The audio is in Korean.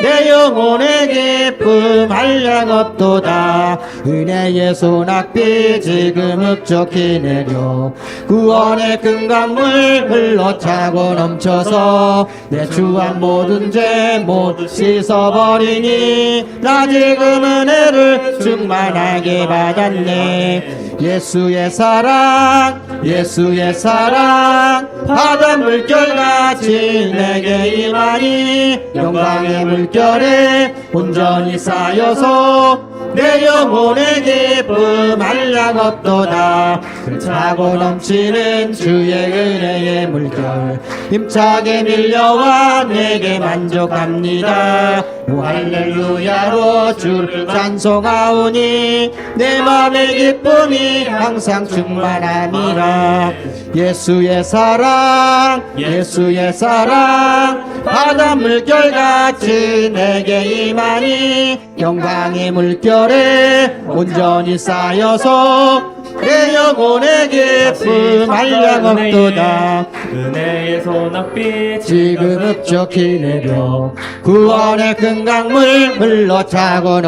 내 영혼의 기쁨 한량 없도다. 은혜의 소낙비 지금 흡족히 내려. 구원의 큰 강물 흘러차고 넘쳐서 내 주한 모든 죄 모두 씻어버리니 나 지금 은혜를 충만하게 받았네. 예수의 사랑 예수의 사랑 바다 물결같이 내게 임하니 영광의 물결에 온전히 쌓여서 내 영혼의 기쁨 한량 없도다. 차고 넘치는 주의 은혜의 물결 힘차게 밀려와 내게 만족합니다. 오 할렐루야로 주를 찬송하오니 내 맘의 기쁨이 항상 충만함이라 예수의 사랑 예수의 사랑 바다 물결같이 내게 임하니 영광의 물결에 온전히 쌓여서 내 영혼의 기쁨 한량 없도다. 은혜의 소낙비 지금 흡족히 내려 구원의 큰 강물 흘러 차고 넘